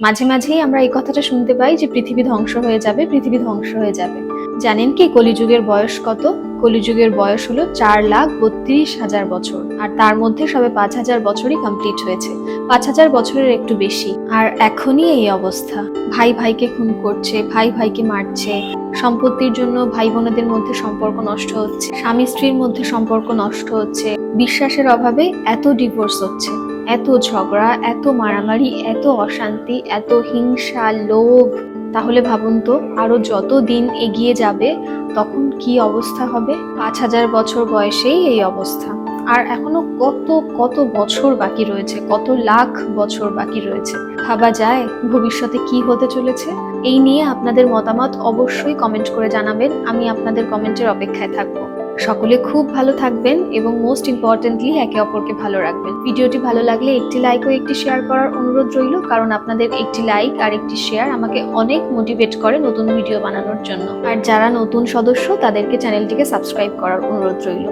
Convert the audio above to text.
মাঝে মাঝেই আমরা এই কথাটা শুনতে পাই যে পৃথিবী ধ্বংস হয়ে যাবে, পৃথিবী ধ্বংস হয়ে যাবে। জানেন কি কলিযুগের বয়স কত? কলিযুগের বয়স হলো চার লাখ বত্রিশ হাজার বছর, আর তার মধ্যে সবে পাঁচ হাজার বছরই কমপ্লিট হয়েছে। পাঁচ হাজার বছরের একটু বেশি। আর এখনই এই অবস্থা। ভাই ভাইকে খুন করছে, ভাই ভাইকে মারছে, সম্পত্তির জন্য ভাই বোনদের মধ্যে সম্পর্ক নষ্ট হচ্ছে, স্বামী স্ত্রীর মধ্যে সম্পর্ক নষ্ট হচ্ছে, বিশ্বাসের অভাবে এত ডিভোর্স হচ্ছে। এত ঝগড়া, এত মারামারি, এত অশান্তি, এত হিংসা, লোভ, তাহলে ভাবুন তো আরও যত দিন এগিয়ে যাবে, তখন কি অবস্থা হবে? পাঁচ হাজার বছর বয়সেই এই অবস্থা। আর এখনও কত কত বছর বাকি রয়েছে, কত লাখ বছর বাকি রয়েছে। ভাবা যায় ভবিষ্যতে কি হতে চলেছে? এই নিয়ে আপনাদের মতামত অবশ্যই কমেন্ট করে জানাবেন। আমি আপনাদের কমেন্টের অপেক্ষায় থাকব। সকলে খুব ভালো থাকবেন এবং মোস্ট ইম্পর্টেন্টলি একে অপরকে ভালো রাখবেন। ভিডিওটি ভালো লাগলে একটি লাইক ও একটি শেয়ার করার অনুরোধ রইল, কারণ আপনাদের একটি লাইক আর একটি শেয়ার আমাকে অনেক মোটিভেট করে নতুন ভিডিও বানানোর জন্য। আর যারা নতুন সদস্য, তাদেরকে চ্যানেলটিকে সাবস্ক্রাইব করার অনুরোধ রইল।